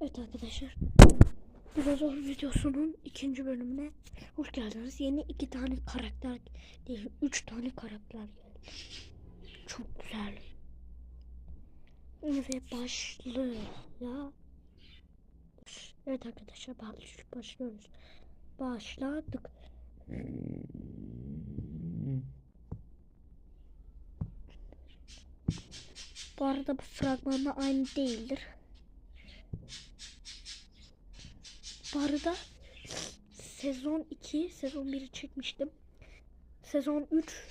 Evet arkadaşlar. Dinozor videosunun ikinci bölümüne hoş geldiniz. Yeni iki tane karakter değil, üç tane karakter geldi. Çok güzel. Ve başlıyor. Evet arkadaşlar baş- başlıyoruz. Başladık. Bu arada bu fragmanla aynı değildir. Bu arada sezon 2, sezon 1'i çekmiştim. Sezon 3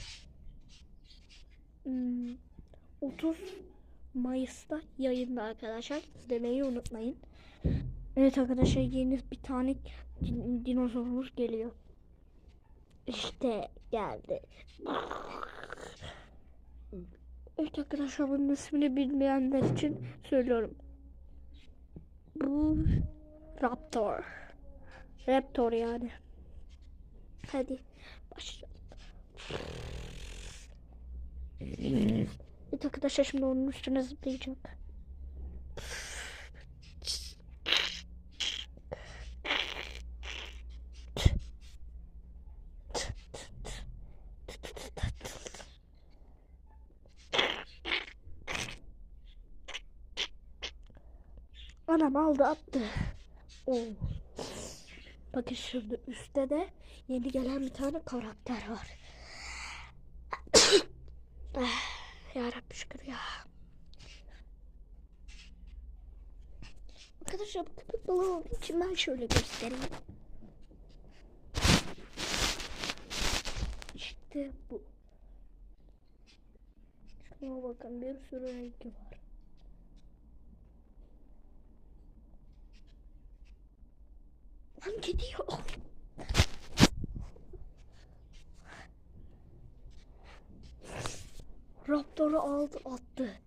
hmm, 30 Mayıs'ta yayında arkadaşlar. Demeyi unutmayın. Evet arkadaşlar yeni bir tane din- dinozorumuz geliyor. İşte geldi. Evet arkadaşlar bunun ismini bilmeyenler için söylüyorum. Raptor. Raptor yani. Hadi başlayalım. Evet arkadaşlar şimdi onun üstüne zıplayacak. Anam aldı attı. Oo. Bakın şurada üstte de yeni gelen bir tane karakter var. Ah, ya Rabbi şükür ya. Arkadaşlar bu köpek balığı olduğu için ben şöyle göstereyim. İşte bu. Şuna bakın bir sürü rengi var. Lan gidiyor. Raptor'u aldı attı.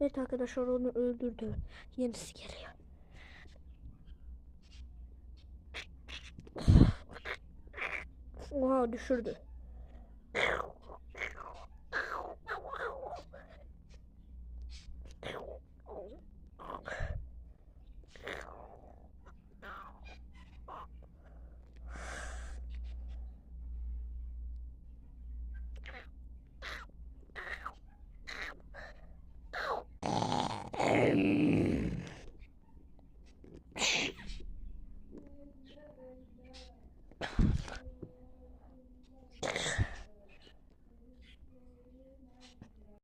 Evet arkadaşlar onu öldürdü. Yenisi geliyor. Oha düşürdü. Mm.